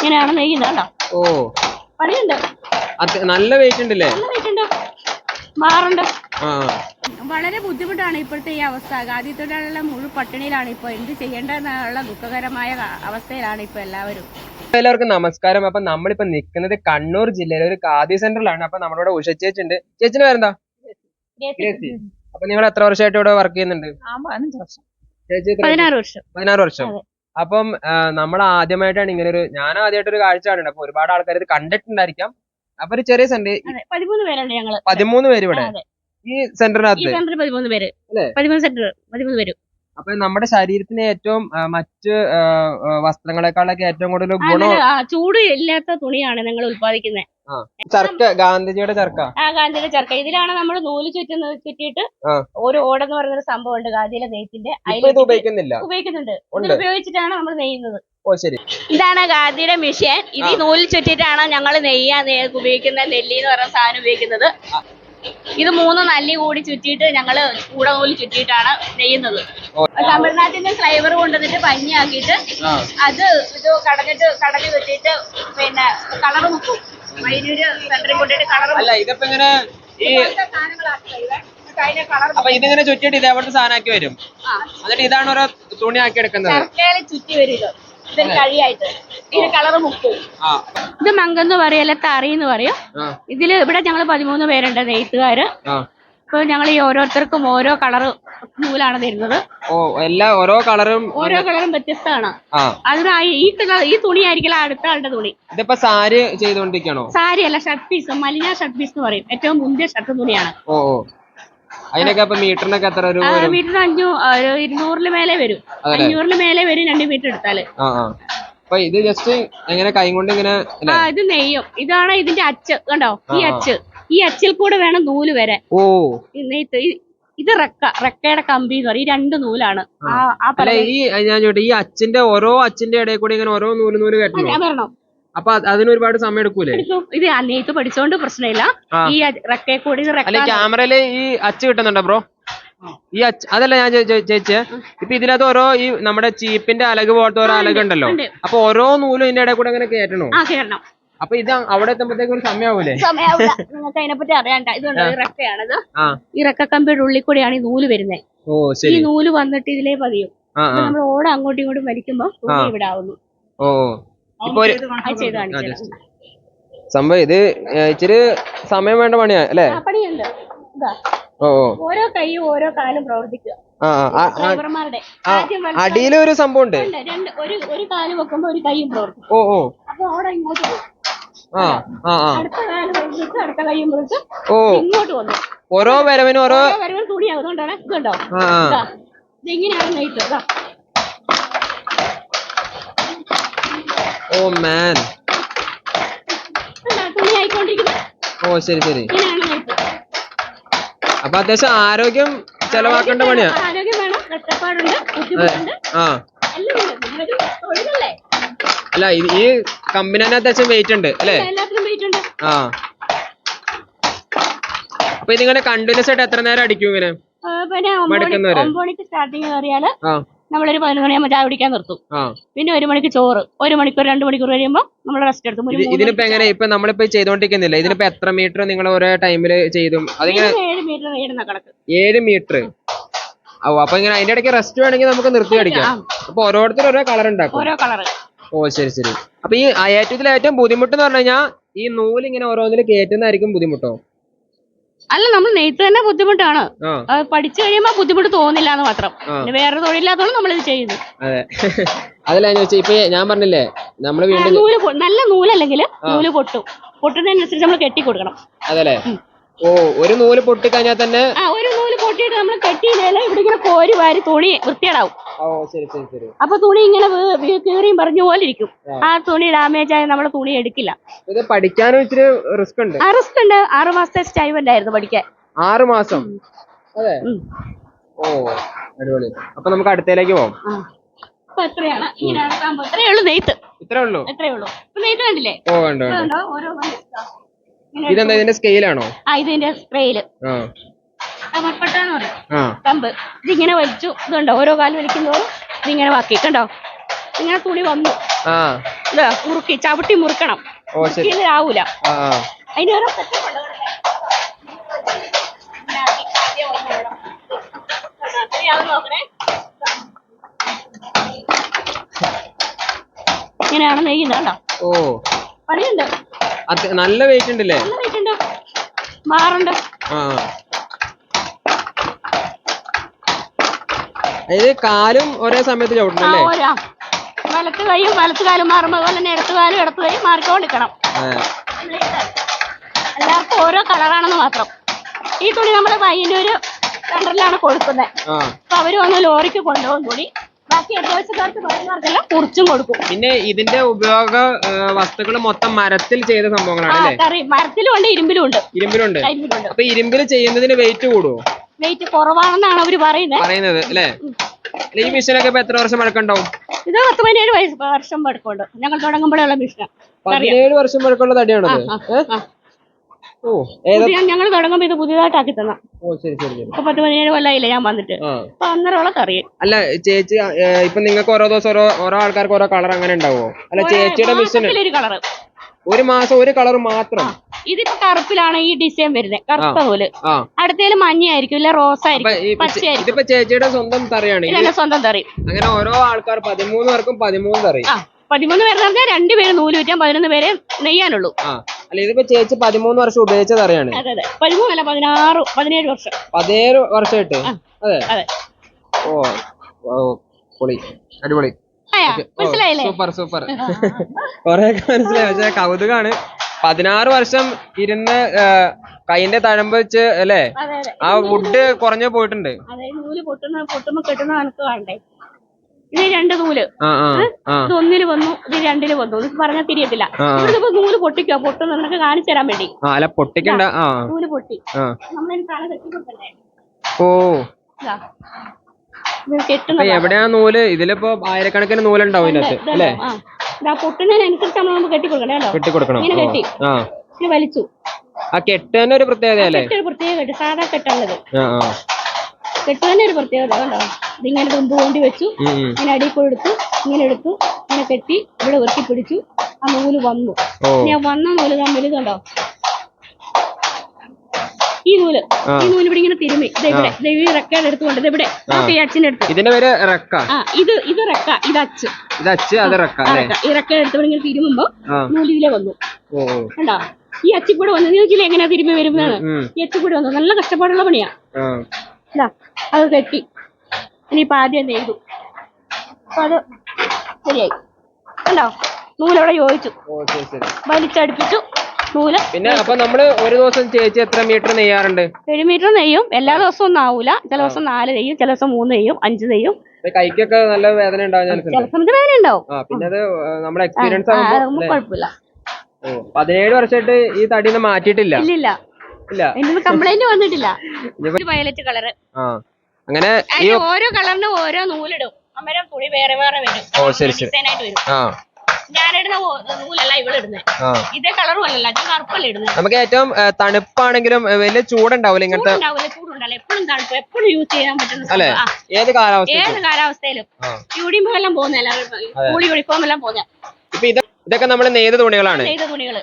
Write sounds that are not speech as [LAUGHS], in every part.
ഇങ്ങനെയാണ് നെയ്യുന്നത് കേട്ടോ. ഓ. പണിയുണ്ട്? അത് നല്ല വെയിറ്റ് ഉണ്ടല്ലേ? നല്ല വെയിറ്റുണ്ട് മാറുണ്ട്? ആ. വളരെ ബുദ്ധിമുട്ടാണ് ഇപ്പോഴത്തെ ഈ അവസ്ഥ. ഖാദിത്തൊഴിലാളികളെ മുഴുവൻ പട്ടിണിയിലാണ് ഇപ്പോ എന്ത് ചെയ്യേണ്ടതെന്നുള്ള ദുഃഖകരമായ അവസ്ഥയിലാണ് ഇപ്പൊ എല്ലാവരും. എല്ലാവർക്കും നമസ്കാരം. അപ്പൊ നമ്മളിപ്പോ നിൽക്കുന്നത് കണ്ണൂർ ജില്ലയിലെ ഒരു ഖാദി സെന്ററിലാണ്. അപ്പൊ നമ്മളിവിടെ ഉഷ ചേച്ചി ഉണ്ട് ചേച്ചിന്റെ പേരെന്താ. അപ്പൊ നിങ്ങൾ എത്ര വർഷമായിട്ട് ഇവിടെ വർക്ക് ചെയ്യുന്നുണ്ട്? പതിനാറ് വർഷം. പതിനാറ് വർഷം. അപ്പം നമ്മൾ ആദ്യമായിട്ടാണ് ഇങ്ങനെ ഒരു ഞാൻ ആദ്യമായിട്ട് ഒരു കാഴ്ച കാണുന്നത് അപ്പൊ ഒരുപാട് ആൾക്കാർ ഇത് കണ്ടിട്ടുണ്ടായിരിക്കാം. അപ്പൊ ഒരു ചെറിയ സെന്റർ പതിമൂന്ന് പേരുണ്ട് ഞങ്ങൾ? പതിമൂന്ന് പേര് ഇവിടെ. ഈ സെന്ററിനകത്ത് പതിമൂന്ന് പേര്? പതിമൂന്ന് സെന്റർ പതിമൂന്ന് പേര്. അപ്പൊ നമ്മുടെ ശരീരത്തിന് ഏറ്റവും മറ്റ് വസ്ത്രങ്ങളെക്കാളൊക്കെ ഏറ്റവും കൂടുതൽ ഗുണം ചൂട് ഇല്ലാത്ത തുണിയാണ് നിങ്ങൾ ഉത്പാദിക്കുന്നത് ചർക്ക ഗാന്ധിജിയുടെ ചർക്ക? ആ ഗാന്ധിയുടെ ചർക്ക. ഇതിലാണ് നമ്മൾ നൂൽ ചുറ്റുന്നത് ചുറ്റിയിട്ട്. ഒരു ഓടെന്ന് പറയുന്ന സംഭവം ഉണ്ട് ഗാന്ധിയിലെ നെയ്ത്തിന്റെ. ഉപയോഗിക്കുന്നില്ല? ഉപയോഗിക്കുന്നുണ്ട്. ഉപയോഗിച്ചിട്ടാണ് നമ്മൾ നെയ്യുന്നത്. ഓ ശരി. ഇതാണ് ഗാന്ധിയുടെ മെഷീൻ ഇത് നൂൽ ചുറ്റിയിട്ടാണ് ഞങ്ങൾ നെയ്യാൻ നേ- ഉപയോഗിക്കുന്ന നെല്ലി എന്ന് പറയുന്ന സാധനം ഉപയോഗിക്കുന്നത്. ഇത് മൂന്ന് നല്ലി കൂടി ചുറ്റിയിട്ട് ഞങ്ങൾ കൂടെ കൂടി ചുറ്റിയിട്ടാണ് നെയ്യുന്നത് തമിഴ്നാട്ടിന്റെ ഫ്ലൈവർ കൊണ്ടുവന്നിട്ട് പഞ്ഞിയാക്കിയിട്ട് അത് ഇത് കടഞ്ഞിട്ട് കടൽ വെച്ചിട്ട് പിന്നെ കളർ മുക്കും. അതിനൊരു സെന്ററിൽ കൊണ്ടിട്ട് കളർ അല്ല ഇതിപ്പോ ഇങ്ങനെ ഈ അപ്പൊ ഇതിങ്ങനെ ചുറ്റിട്ട് ഇതേപോലത്തെ സാധനമാക്കി വരും? എന്നിട്ട് ഇതാണ് ഓരോ തുണി ആക്കി എടുക്കുന്നത് ചുറ്റി വരും ഇതൊരു കഴിയായിട്ട്. ഇതിന് കളർ മുക്കും ആ. ഇത് മങ്കെന്ന് പറയല്ല തറി എന്ന് പറയും. ഇതിൽ ഇവിടെ ഞങ്ങൾ പതിമൂന്ന് പേരുണ്ട് നെയ്ത്തുകാര് ഇപ്പൊ ഞങ്ങൾ ഈ ഓരോരുത്തർക്കും ഓരോ കളർ നൂലാണ് തരുന്നത്. ഓ എല്ലാ ഓരോ കളറും ഓരോ കളറും വ്യത്യസ്തമാണ്. ആ. അതിന് ഈ കളർ ഈ തുണി ആയിരിക്കില്ല അടുത്ത ആളുടെ തുണി. ഇതിപ്പോ സാരി ചെയ്തോണ്ടിരിക്കണോ സാരി അല്ല ഷർട്ട് പീസ് മലിന ഷർട്ട് പീസ് എന്ന് പറയും. ഏറ്റവും മുന്തിയ ഷർട്ട് തുണിയാണ്. ഓ ഓ. അതിനൊക്കെ അപ്പൊ മീറ്ററിനൊക്കെ എത്ര രൂപ ആ, വരും? വീട്ടിൽ അഞ്ഞൂ ഒരു ഇരുന്നൂറിന് മേലെ വരും. അതല്ലേ? അഞ്ഞൂറിന് മേലെ വരും രണ്ട് മീറ്റർ എടുത്താൽ. ആ ആ. അപ്പൊ ഇത് ജസ്റ്റ് എങ്ങനെ കൈ കൊണ്ട് ഇങ്ങനെ ആ ഇത് നെയ്യും. ഇതാണ് ഇതിന്റെ അച്ച് കണ്ടോ? ഈ ആ. അച്ച്. ഈ അച്ചിൽ കൂടെ വേണം നൂൽ വരെ. ഓ. ഈ നെയ്ത്ത് ഈ- ഇത് റക്ക റെക്കയുടെ കമ്പി എന്ന് പറയും. ഈ രണ്ട് നൂലാണ്. ആ. ആ അല്ല ഈ ഞാൻ ചോട്ടെ ഈ അച്ചിന്റെ ഓരോ അച്ചിന്റെ ഇടയിൽ കൂടി ഇങ്ങനെ ഓരോ നൂൽ നൂൽ കെട്ടണം? വരണം അപ്പൊ അതിനൊരുപാട് അതിന് ഒരുപാട് സമയം എടുക്കൂലേ. ഇത് അനിയത്ത് നെയ്ത്ത് പഠിച്ചോണ്ട് പ്രശ്നമില്ല. ഈ റെക്കയെ കൂടി അല്ല റെക്ക ക്യാമറയിൽ ഈ അച്ച് കിട്ടുന്നുണ്ടോ ബ്രോ? ഈ അച്ച് അതല്ല ഞാൻ ചേച്ചി ഇപ്പൊ ഇതിനകത്ത് ഓരോ ഈ നമ്മുടെ ചീപ്പിന്റെ അലക് പോലത്തെ ഓരോ അലക് ഉണ്ടല്ലോ. അപ്പൊ ഓരോ നൂലും ഇതിന്റെ ഇടയിൽ കൂടെ അങ്ങനെ കേറണം. അപ്പൊ ഇത് അവിടെ എത്തുമ്പോഴത്തേക്ക് ഒരു സമയാവൂലേ? സമയാവില്ല നിങ്ങൾക്ക് അതിനെപ്പറ്റി അറിയണ്ട ഇതുണ്ട് ഈ റെക്കയാണത്. ഈ റെക്ക കമ്പിയുടെ ഉള്ളിൽ കൂടെയാണ് ഈ നൂൽ വരുന്നത്. ഓ ഈ ശരി നൂൽ വന്നിട്ട് ഇതിലേ പതിയും. നമ്മൾ ഓട അങ്ങോട്ടും ഇങ്ങോട്ടും വലിക്കുമ്പോ. ഇവിടെ ആവുന്നു. ഓ. ഇപ്പൊ ഒരു ആ. സംഭവം ഇത് ഇച്ചിരി സമയം വേണ്ട പണിയാ അല്ലേ? ആ പണിയുണ്ട്. ഓ ഓ. ഓരോ കൈയും ഓരോ കാലും പ്രവർത്തിക്കുക. ആ ആ, ആ, ആ ആ, അടിയിൽ ഒരു സംഭവം ഉണ്ട്. ഒരു ഒരു കാൽ വെക്കുമ്പോ ഒരു കൈയും പ്രവർത്തിക്കും. ഓ ഓ. അപ്പൊ അവിടെ ഇങ്ങോട്ട് പോകും. ആ ആ ആ. അടുത്ത കാൽ അടുത്ത കൈയും ഓ. ഇങ്ങോട്ട് വന്നു. ഓരോ വരവിനും ഓരോ വരവിനും തുണിയാവും അതുകൊണ്ടാണ് ഇതുണ്ടോ ആ ആ. ഇതാ. ഇതിങ്ങനെയാണ് നെയ്ത്ത്. ഓ മാൻ ഓ ശരി ശരി. അപ്പൊ അത്യാവശ്യം ആരോഗ്യം ചെലവാക്കേണ്ട പണിയാ. ആ. അല്ല ഈ കമ്പനി തന്നെ അത്യാവശ്യം വെയിറ്റ് ഉണ്ട് അല്ലേ? ആ. അപ്പൊ ഇതിങ്ങനെ കണ്ടിന്യൂസ് ആയിട്ട് എത്ര നേരം അടിക്കും ഇങ്ങനെ? മടുക്കുന്നവര്? സ്റ്റാർട്ടിങ് കയറിയാൽ ആ. നമ്മളൊരു പതിനൊന്ന് മണിയാകുമ്പോൾ ചായ കുടിക്കാൻ നിർത്തും. പിന്നെ ഒരു മണിക്ക് ചോറ് ഒരു മണിക്കൂർ രണ്ട് മണിക്കൂർ കഴിയുമ്പോൾ നമ്മൾ റെസ്റ്റ് എടുക്കും ഒരു ഇതിനിപ്പോ എങ്ങനെ? ഇപ്പൊ നമ്മളിപ്പോ ചെയ്തോണ്ടിരിക്കുന്നില്ല? ഇതിനിപ്പോ എത്ര മീറ്റർ നിങ്ങൾ ഓരോ ടൈമിൽ ചെയ്തു? അതിങ്ങനെ ഏഴ് മീറ്റർ കണക്ക്. ഏഴ് മീറ്റർ. ഓ അപ്പൊ ഇങ്ങനെ അതിന്റെ ഇടയ്ക്ക് റെസ്റ്റ് വേണമെങ്കിൽ നമുക്ക് നിർത്തി അടിക്കാം. അപ്പൊ ഓരോരുത്തർ ഓരോ കളർ ഉണ്ടാക്കും. ഓരോ കളർ ഓ ശരി ശരി. അപ്പൊ ഈ ഏറ്റവും ഏറ്റവും ബുദ്ധിമുട്ട് എന്ന് പറഞ്ഞു കഴിഞ്ഞാൽ ഈ നൂൽ ഇങ്ങനെ ഓരോന്നിൽ കയറ്റുന്നതായിരിക്കും ബുദ്ധിമുട്ടോ? അല്ല നമ്മൾ നെയ്ത്ത് തന്നെ ബുദ്ധിമുട്ടാണ്. പഠിച്ചു കഴിയുമ്പോ ബുദ്ധിമുട്ട് തോന്നില്ല എന്ന് മാത്രം. വേറെ തൊഴിലില്ലാത്തതുകൊണ്ട് നമ്മളിത് ചെയ്യുന്നു. അതെ. [LAUGHS] അതല്ല ഞാൻ ഇപ്പൊ ഞാൻ പറഞ്ഞില്ലേ നമ്മൾ വീണ്ടും നൂൽ പൊ- നല്ല നൂലല്ലെങ്കിൽ നൂൽ പൊട്ടും. പൊട്ടുന്നതിനനുസരിച്ച് നമ്മൾ കെട്ടി കൊടുക്കണം. അതല്ലേ? ഓ ഒരു നൂൽ പൊട്ടിക്കഴിഞ്ഞാൽ തന്നെ ആ ഒരു നൂൽ പൊട്ടിയിട്ട് നമ്മൾ കെട്ടിയില്ലെങ്കിൽ ഇവിടെ ഇങ്ങനെ കോരി വാരി തുണി വൃത്തിയേടാവും. അപ്പൊ തുണി ഇങ്ങനെ കീറിയും പറഞ്ഞു പോലെ ഇരിക്കും. ആ. തുണി ഡാമേജ് ആയ നമ്മൾ തുണി എടുക്കില്ല. ഇത് പഠിക്കാനും ഇച്ചിരി റിസ്ക് ഉണ്ട്. ആ റിസ്ക് ഉണ്ട്. ആറു മാസത്തെ ടൈം ആയിരുന്നു പഠിക്കാൻ. ആറ് മാസം. അതെ? ഓ അടിപൊളി. അപ്പൊ നമുക്ക് അടുത്തേക്ക് പോവാം. എത്രയാണ്? ഇങ്ങനെയാണ് സംഭവം ഇത്രയേ ഉള്ളൂ നെയ്ത്ത്? ഇത്രേ ഉള്ളൂ? ഉള്ളൂ? നെയ്ത്ത് കണ്ടില്ലേ? ഓ കണ്ടോ ഇതെന്താ ഇതിന്റെ സ്കെയിലാണോ ആ ഇതിന്റെ സ്കെയിൽ കമർപ്പട്ടാന്ന് പറയും. കമ്പ്. ഇതിങ്ങനെ വലിച്ചു ഇതുണ്ടോ? ഓരോ കാലം വലിക്കുന്നതോറും ഇതിങ്ങനെ വാക്കി കണ്ടോ ഇങ്ങനെ തുണി വന്നു. ഇത് മുറുക്കി ചവിട്ടി മുറുക്കണം. ആവൂല. അതിന് ഓരോ ഉണ്ട് ഇങ്ങനെയാണ് നെയ്യുന്നത് കണ്ടോ ഓ. പണിയുണ്ട്? നല്ല വെയിറ്റ് ഉണ്ടല്ലേ? നല്ല വെയിറ്റുണ്ട് മാറുണ്ട്? ആ. ഇത് കാലും ഒരേ സമയത്ത് ആ ചവിട്ടണല്ലേ ഓരോ വലത്ത് കൈയും വലത്ത് കാലും മാറുമ്പോൾ അതുപോലെ തന്നെ ഇടത്ത് കാലും ഇടത്ത് കൈയും മാറിക്കൊണ്ടിരിക്കണം. എല്ലാവർക്കും ഓരോ കളറാണെന്ന് മാത്രം. ഈ തുണി നമ്മൾ പയ്യന്നൂര് സെന്ററിലാണ് കൊടുക്കുന്നത് ആ. അപ്പൊ അവർ വന്ന് ലോറിക്ക് കൊണ്ടുപോകും തുണി. ബാക്കി അത്യാവശ്യക്കാർക്ക് പറയുന്നവർക്കെല്ലാം കുറിച്ചും കൊടുക്കും. പിന്നെ ഇതിന്റെ ഉപയോഗ വസ്തുക്കൾ മൊത്തം മരത്തിൽ ചെയ്ത സംഭവങ്ങളാണ് അല്ലേ? കറി മരത്തിലും ഉണ്ട് ഇരുമ്പിലും ഉണ്ട്. ഇരുമ്പിലുണ്ട്. ഇരുമ്പിലുണ്ട് അപ്പൊ ഇരുമ്പിൽ ചെയ്യുന്നതിന് വെയിറ്റ് കൂടുവോ? വെയിറ്റ് കുറവാണെന്നാണ് അവർ പറയുന്നത് പറയുന്നത് അല്ലേ? ഈ മെഷീനൊക്കെ ഇപ്പൊ എത്ര വർഷം പഴക്കമുണ്ടാവും? ഇത് പത്ത് പതിനേഴ് വയസ്സ് വർഷം പഴക്കമുണ്ട്. ഞങ്ങൾ തുടങ്ങുമ്പോഴുള്ള മിഷൻ പതിനേഴ് വർഷം പഴക്കമുള്ള തടിയാണത്? ഓ ഏതാ ഞങ്ങൾ തുടങ്ങുമ്പോ ഇത് പുതിയതായിട്ടാക്കി തന്ന. ഓ ശരി ശരി ഇപ്പോ പത്ത് പതിനേഴ് കൊല്ലമായില്ലേ ഞാൻ വന്നിട്ട്. അപ്പൊ അന്നേരമുള്ള കറി. അല്ല ചേച്ചി ഇപ്പോ നിങ്ങൾക്ക് ഓരോ ദിവസം ഓരോ ഓരോ ആൾക്കാർക്ക് ഓരോ കളർ അങ്ങനെ ഉണ്ടാവോ? അല്ല ചേച്ചിയുടെ മിഷൻ ഒരു കളറ്. ഒരു മാസം ഒരു കളർ മാത്രം. ഇതിപ്പോ കറുപ്പിലാണ് ഈ ഡിസൈൻ വരുന്നത്. കറുത്ത പോലെ അടുത്തേൽ മഞ്ഞയായിരിക്കും ഇല്ല റോസ് ആയിരിക്കും ഇതിപ്പോ ചേച്ചിയുടെ സ്വന്തം തറിയാണ്. സ്വന്തം തറി. അങ്ങനെ ഓരോ ആൾക്കാർ പതിമൂന്ന് പേർക്കും പതിമൂന്ന് തറി. പതിമൂന്ന് പേര് പറഞ്ഞാൽ രണ്ടുപേര് നൂൽ വിറ്റാൻ പതിനൊന്ന് പേരെ നെയ്യാനുള്ളൂ. അല്ല ഇതിപ്പോ ചേച്ചി പതിമൂന്ന് വർഷം ഉപയോഗിച്ച തറിയാണ്. പതിമൂന്നല്ല പതിനാറ് പതിനേഴ് വർഷം. പതിനേഴ് വർഷമായിട്ട്. അതെ. അതെ. ഓ പൊളി. അടിപൊളി. മനസ്സിലായില്ലേ? Super super. കൊറേയൊക്കെ മനസ്സിലായി. പക്ഷെ കൗതുകാണ്. പതിനാറ് വർഷം ഇരുന്ന് കൈന്റെ തഴമ്പ് വെച്ച് അല്ലേ? ആ വുഡ് കുറഞ്ഞു പോയിട്ടുണ്ട്. നൂൽ പൊട്ടുന്ന പൊട്ടുമ്പോ കെട്ടുന്ന കണക്ക് വേണ്ടേ? ഇത് രണ്ട് നൂൽ. ഇത് ഒന്നിൽ വന്നു ഇത് രണ്ടിൽ വന്നു. ഇത് പറഞ്ഞാൽ തിരിയത്തില്ല. ഇതിപ്പോ നൂൽ പൊട്ടിക്കോ? പൊട്ടുന്ന നിനക്ക് കാണിച്ചു തരാൻ വേണ്ടി. അല്ല പൊട്ടിക്കണ്ട. ആ. നൂൽ പൊട്ടി. നമ്മളതിന് തല കെട്ടി കൊടുക്കണ്ടേ ഓ ഇതാ. ഇത് അപ്പൊ കെട്ടുന്ന എവിടെയാ നൂൽ? ഇതിലിപ്പോ ആയിരക്കണക്കിന് നൂലുണ്ടാവും ഇതിനകത്ത് അല്ലേ? പൊട്ടുന്നതിനനുസരിച്ച് നമ്മൾ നമുക്ക് കെട്ടി കൊടുക്കണേ കേട്ടോ? കെട്ടി കൊടുക്കണം. ഇങ്ങനെ കെട്ടി. ആ. വലിച്ചു. ആ കെട്ട് തന്നെ ഒരു പ്രത്യേകത അല്ലേ? പ്രത്യേക കെട്ട് സാധാ കെട്ടുള്ളത് ആ ആ. കെട്ട് തന്നെ ഒരു പ്രത്യേകത ഇതിങ്ങനെ തുമ്പ് കൊണ്ടി വെച്ചു. ഇങ്ങനെ അടിയിൽ കൂടെ എടുത്തു ഇങ്ങനെ എടുത്തു ഇങ്ങനെ കെട്ടി ഇവിടെ ഉരുട്ടി പിടിച്ചു ആ നൂൽ വന്നു. ഇനി വന്ന നൂൽ ഞാൻ കണ്ടോ ഈ നൂൽ. ഈ നൂൽ ഇവിടെ ഇങ്ങനെ ഇവിടെ ദേ ഈ റെക്കയുടെ എടുത്തുകൊണ്ട് നോക്കി ഈ അച്ഛന്റെ അടുത്ത്. ഇതിന്റെ പേര് റെക്ക. ആ ഇത് ഇത് റെക്ക ഇത് അച്ച്. ഇത് അച്ച് അത് റെക്ക ഈ റെക്കയുടെ അടുത്ത് ഇങ്ങനെ തിരുമുമ്പോ നൂൽ ഇതിലെ വന്നു. കണ്ടോ? ഈ അച്ചിക്കൂടെ വന്നു നോക്കിയില്ലേ എങ്ങനെയാ തിരുമ്മി വരുന്നതാണ് ഈ അച്ഛൻ കൂടെ വന്നു. നല്ല കഷ്ടപ്പാടുള്ള പണിയാ. അത് കെട്ടി. ഇനിയിപ്പോ ആദ്യം നെയ്തു അപ്പൊ അത് ശരിയായി. കണ്ടോ? നൂലവിടെ യോജിച്ചു വലിച്ചടുപ്പിച്ചു. നൂൽ പിന്നെ അപ്പൊ നമ്മൾ ഒരു ദിവസം ചേച്ചി എത്ര മീറ്റർ നെയ്യാറുണ്ട്? ഏഴ് മീറ്റർ നെയ്യും. എല്ലാ ദിവസവും ഒന്നും ആവൂല ചില ദിവസം നാല് നെയ്യും ചില ദിവസം മൂന്ന് നെയ്യും അഞ്ച് നെയ്യും. കൈക്കൊക്കെ നല്ല വേദന ഉണ്ടാവും ചില സമയത്ത് വേദന ഉണ്ടാവും. ആ പിന്നെ അത് നമ്മുടെ എക്സ്പീരിയൻസ് ആകുമ്പോ കുഴപ്പമില്ല. ഓ പതിനേഴ് വർഷമായിട്ട് ഈ തടിന്ന് മാറ്റിയിട്ടില്ല? ഇല്ലില്ല. ഇല്ല. കംപ്ലൈന്റ് വന്നിട്ടില്ല. ഒരു വയലറ്റ് കളറ് ആ അങ്ങനെ ഈ അതിന് ഓരോ കളറിനും ഓരോ നൂലിടും. അന്നേരം തുണി വേറെ വേറെ വരും. ഓ, ശരി, ശരി. ഡിസൈൻ ആയിട്ട് വരും. ആ. ഞാനിടുന്ന നൂലല്ല ഇവളിടുന്നത് ഇതേ കളറും അല്ലല്ല ഞാൻ കറുപ്പല്ല ഇടുന്നത് നമുക്ക് ഏറ്റവും തണുപ്പാണെങ്കിലും വലിയ ചൂടുണ്ടാവില്ല ഇങ്ങനത്തെ ചൂടുണ്ടല്ലോ എപ്പോഴും തണുപ്പ് എപ്പോഴും യൂസ് ചെയ്യാൻ പറ്റുന്ന ഏത് കാലാവസ്ഥ ഏത് കാലാവസ്ഥയിലും. യൂണിഫോം എല്ലാം പോകുന്നല്ല സ്കൂൾ യൂണിഫോം എല്ലാം പോകുന്ന. ഇപ്പൊ ഇത് ഇതൊക്കെ നമ്മൾ നെയ്ത തുണികളാണ്. ചെയ്ത തുണികൾ.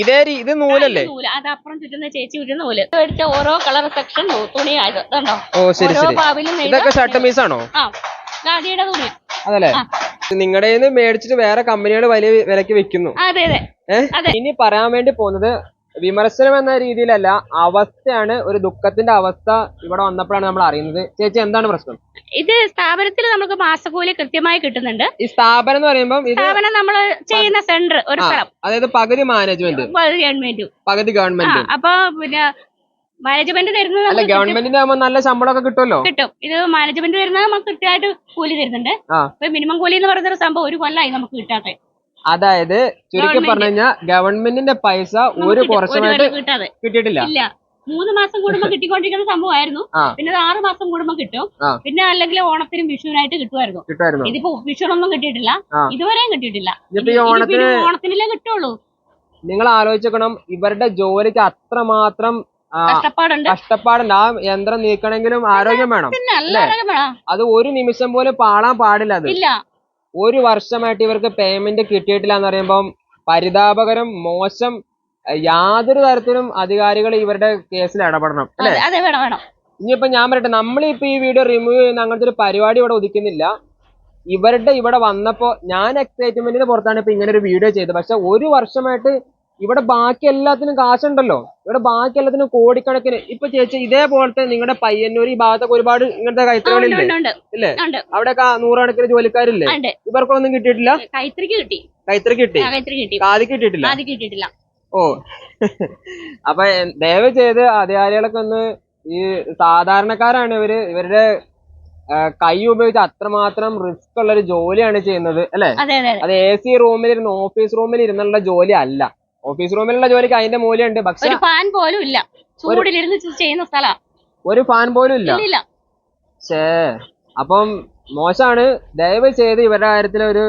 ഇതേ ഇത് നൂലല്ലേ? അതപ്പുറം അത് അപ്പുറം ചുറ്റുന്ന ചേച്ചി ചുറ്റുന്ന നൂൽ. മേടിച്ച ഓരോ കളർ സെക്ഷൻ തുണിയായത്. ഓ ശരി ശരി. ഇതൊക്കെ ഷർട്ട് പീസ് ആണോ ആ ഗാഡിയുടെ തുണി. അതല്ലേ. നിങ്ങളുടെ നിന്ന് മേടിച്ചിട്ട് വേറെ കമ്പനികൾ വലിയ വിലക്ക് വെക്കുന്നു അതെ അതെ. ഇനി പറയാൻ വേണ്ടി പോകുന്നത് വിമർശനം എന്ന രീതിയിലല്ല അവസ്ഥയാണ് ഒരു ദുഃഖത്തിന്റെ അവസ്ഥ ഇവിടെ വന്നപ്പോഴാണ് നമ്മൾ അറിയുന്നത്. ചേച്ചി എന്താണ് പ്രശ്നം? ഇത് സ്ഥാപനത്തിൽ നമുക്ക് മാസക്കൂലി കൃത്യമായി കിട്ടുന്നുണ്ട്. ഈ സ്ഥാപനം എന്ന് പറയുമ്പോൾ സ്ഥാപനം നമ്മൾ ചെയ്യുന്ന സെന്റർ ഒരു സ്ഥലം. അതായത് പകുതി മാനേജ്മെന്റ് ഗവൺമെന്റും. പകുതി ഗവൺമെന്റ്. അപ്പൊ പിന്നെ മാനേജ്മെന്റ് തരുന്നത് അല്ല ഗവൺമെന്റിന്റെ ആകുമ്പോൾ നല്ല ശമ്പളമൊക്കെ കിട്ടുമല്ലോ? കിട്ടും. ഇത് മാനേജ്മെന്റ് തരുന്നത് നമുക്ക് കൃത്യമായിട്ട് കൂലി തരുന്നുണ്ട്. ആ. ഇപ്പൊ മിനിമം കൂലി എന്ന് പറയുന്ന ഒരു സംഭവം ഒരു കൊല്ലമായി നമുക്ക് കിട്ടാതെ അതായത് ചുരുക്കി. പറഞ്ഞു കഴിഞ്ഞാൽ ഗവൺമെന്റിന്റെ പൈസ ഒരു കുറച്ചുമായിട്ട് കിട്ടാതെ. കിട്ടിയിട്ടില്ല. ഇല്ല. മൂന്ന് മാസം കൂടുമ്പോ കിട്ടിക്കൊണ്ടിരിക്കുന്ന സംഭവമായിരുന്നു. ആ. പിന്നെ അത് ആറ് മാസം കൂടുമ്പോ കിട്ടും. ആ. പിന്നെ അല്ലെങ്കിൽ ഓണത്തിനും വിഷുവിനായിട്ട് കിട്ടുമായിരുന്നു. കിട്ടുമായിരുന്നു. ഇതിപ്പോ വിഷുവിനൊന്നും കിട്ടിയിട്ടില്ല. ആ. ഇതുവരെയും കിട്ടിയിട്ടില്ല. ഇനിയിപ്പോ ഈ ഇനി- ഓണത്തിന് ഓണത്തിനല്ലേ കിട്ടുള്ളൂ. നിങ്ങൾ ആലോചിക്കണം ഇവരുടെ ജോലിക്ക് അത്രമാത്രം കഷ്ടപ്പാടുണ്ട്. കഷ്ടപ്പാടുണ്ട്. ആ യന്ത്രം നീക്കണമെങ്കിലും ആരോഗ്യം വേണം. പിന്നെ നല്ല ആരോഗ്യം വേണം. അത് ഒരു നിമിഷം പോലും പാടാൻ പാടില്ല അത്. ഇല്ല. ഒരു വർഷമായിട്ട് ഇവർക്ക് പേയ്മെന്റ് കിട്ടിയിട്ടില്ല എന്ന് പറയുമ്പം പരിതാപകരം മോശം യാതൊരു തരത്തിലും അധികാരികൾ ഇവരുടെ കേസിൽ ഇടപെടണം. അല്ലെ? ഇനിയിപ്പോ ഞാൻ പറയട്ടെ നമ്മളിപ്പോ ഈ വീഡിയോ റിമൂവ് ചെയ്യുന്ന അങ്ങനത്തെ ഒരു പരിപാടി ഇവിടെ ഉദിക്കുന്നില്ല ഇവരുടെ ഇവിടെ വന്നപ്പോ ഞാൻ എക്സൈറ്റ്മെന്റിന് പുറത്താണ് ഇപ്പൊ ഇങ്ങനെ ഒരു വീഡിയോ ചെയ്തത്. പക്ഷെ ഒരു വർഷമായിട്ട് ഇവിടെ ബാക്കി എല്ലാത്തിനും കാശുണ്ടല്ലോ. ഇവിടെ ബാക്കി എല്ലാത്തിനും കോടിക്കണക്കിന്. ഇപ്പൊ ചേച്ചി ഇതേപോലത്തെ നിങ്ങളുടെ പയ്യന്നൂർ ഈ ഭാഗത്തൊക്കെ ഒരുപാട് ഇങ്ങനത്തെ കൈത്തറികളില്ലേ? ഇല്ലേ? അവിടെയൊക്കെ നൂറുകണക്കിന് ജോലിക്കാരില്ലേ? ഇവർക്കൊന്നും കിട്ടിയിട്ടില്ല? കൈത്തറിക്ക് കിട്ടി. കൈത്തറി കിട്ടി? ആ, കൈത്തിരി കിട്ടി. കാതി കിട്ടിയിട്ടില്ല? കിട്ടിയിട്ടില്ല. ഓ. [LAUGHS] അപ്പൊ ദയവ് ചെയ്ത് അധികാരികളൊക്കെ ഒന്ന് ഈ സാധാരണക്കാരാണ് ഇവർ. ഇവരുടെ കൈ ഉപയോഗിച്ച് അത്രമാത്രം റിസ്ക് ഉള്ള ഒരു ജോലിയാണ് ചെയ്യുന്നത് അല്ലെ? അതെ എ സി റൂമിൽ ഇരുന്ന് ഓഫീസ് റൂമിൽ ഇരുന്നുള്ള ജോലി അല്ല. ഓഫീസ് റൂമിലുള്ള ജോലിക്ക് അതിന്റെ മൂല്യമുണ്ട്. പക്ഷെ ഒരു ഫാൻ പോലും ഇല്ല. ചൂടിലിരുന്ന് ചെയ്യുന്ന സ്ഥലാ. ഒരു ഫാൻ പോലും ഇല്ല. ഇല്ല ഷേ അപ്പം മോശമാണ്. ദയവ് ചെയ്ത് ഇവരുടെ കാര്യത്തിൽ ഒരു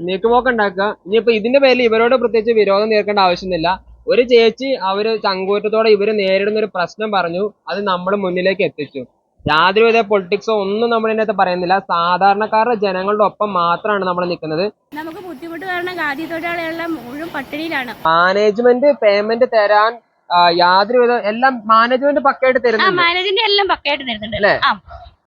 നീക്കുപോക്ക് ഉണ്ടാക്കുക. ഇനിയിപ്പോ ഇതിന്റെ പേരിൽ ഇവരോട് പ്രത്യേകിച്ച് വിരോധം തീർക്കേണ്ട ആവശ്യമൊന്നുമില്ല. ഒരു ചേച്ചി അവർ ചങ്കൂറ്റത്തോടെ ഇവർ നേരിടുന്ന ഒരു പ്രശ്നം പറഞ്ഞു. അത് നമ്മുടെ മുന്നിലേക്ക് എത്തിച്ചു. യാതൊരുവിധ പൊളിറ്റിക്സോ ഒന്നും നമ്മൾ ഇതിനകത്ത് പറയുന്നില്ല. സാധാരണക്കാരുടെ ജനങ്ങളുടെ ഒപ്പം മാത്രമാണ് നമ്മൾ നിൽക്കുന്നത്. നമുക്ക് ബുദ്ധിമുട്ട് കാരണം ഖാദി തൊഴിലാളികളെല്ലാം മുഴുവൻ പട്ടിണിയിലാണ്. മാനേജ്മെന്റ് പേയ്മെന്റ് തരാൻ യാതൊരു യാതൊരുവിധ എല്ലാം മാനേജ്മെന്റ് പക്കയായിട്ട് തരുന്നുണ്ട്. മാനേജിന്റെ എല്ലാം പക്കയായിട്ട് തരുന്നുണ്ട്. അല്ലേ?